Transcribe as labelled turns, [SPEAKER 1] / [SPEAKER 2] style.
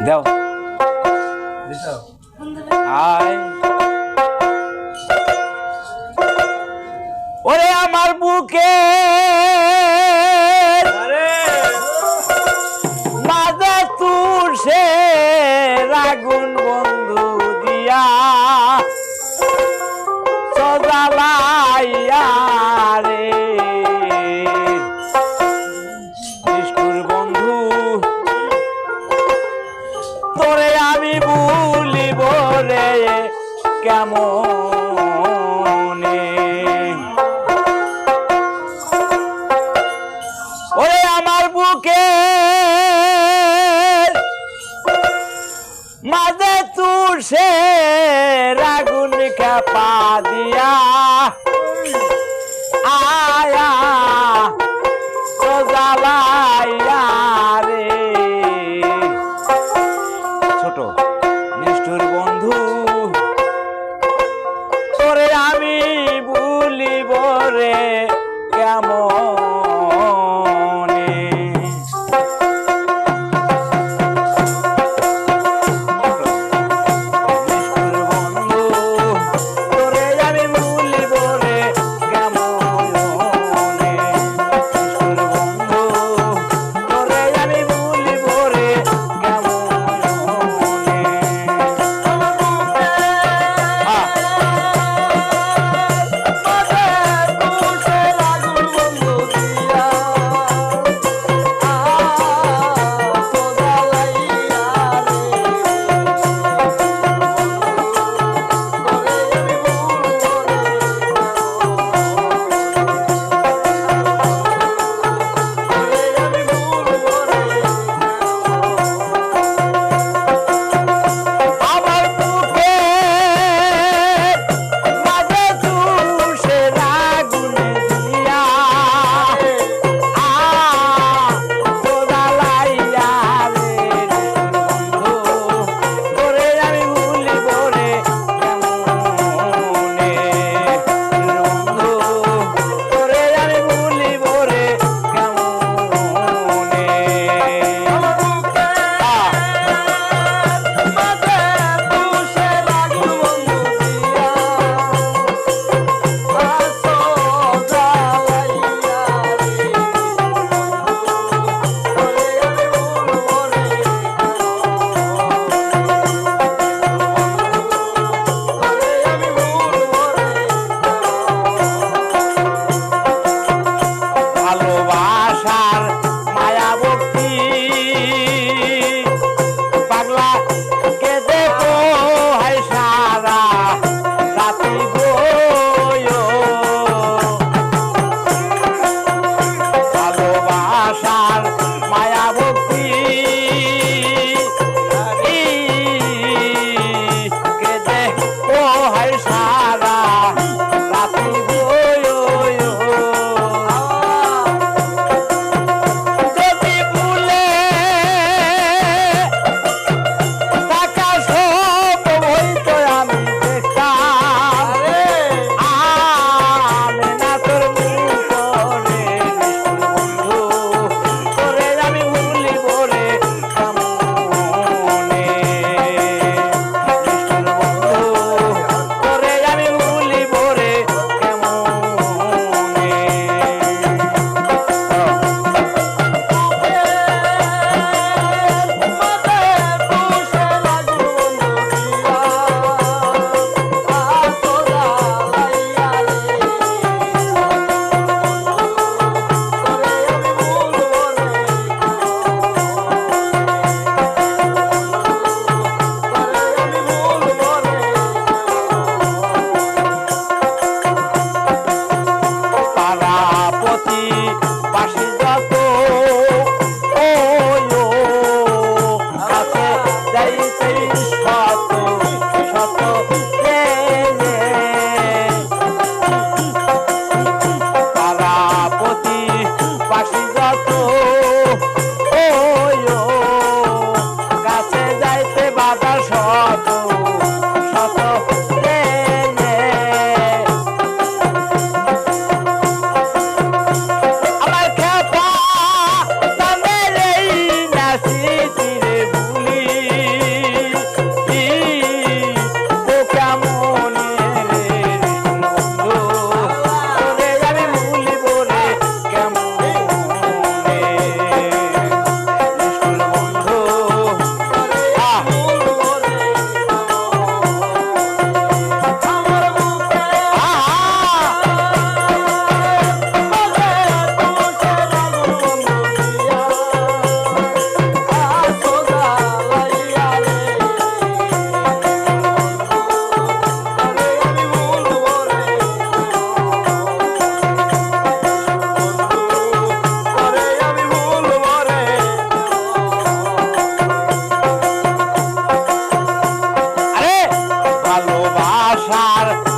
[SPEAKER 1] দাও। আয়। ওরে আমার বুকে। মাঝে তুষে কেমন ওরে আমার বুকে মাঝে তুষে রাগুন খেপা দিয়া আয়া রে water.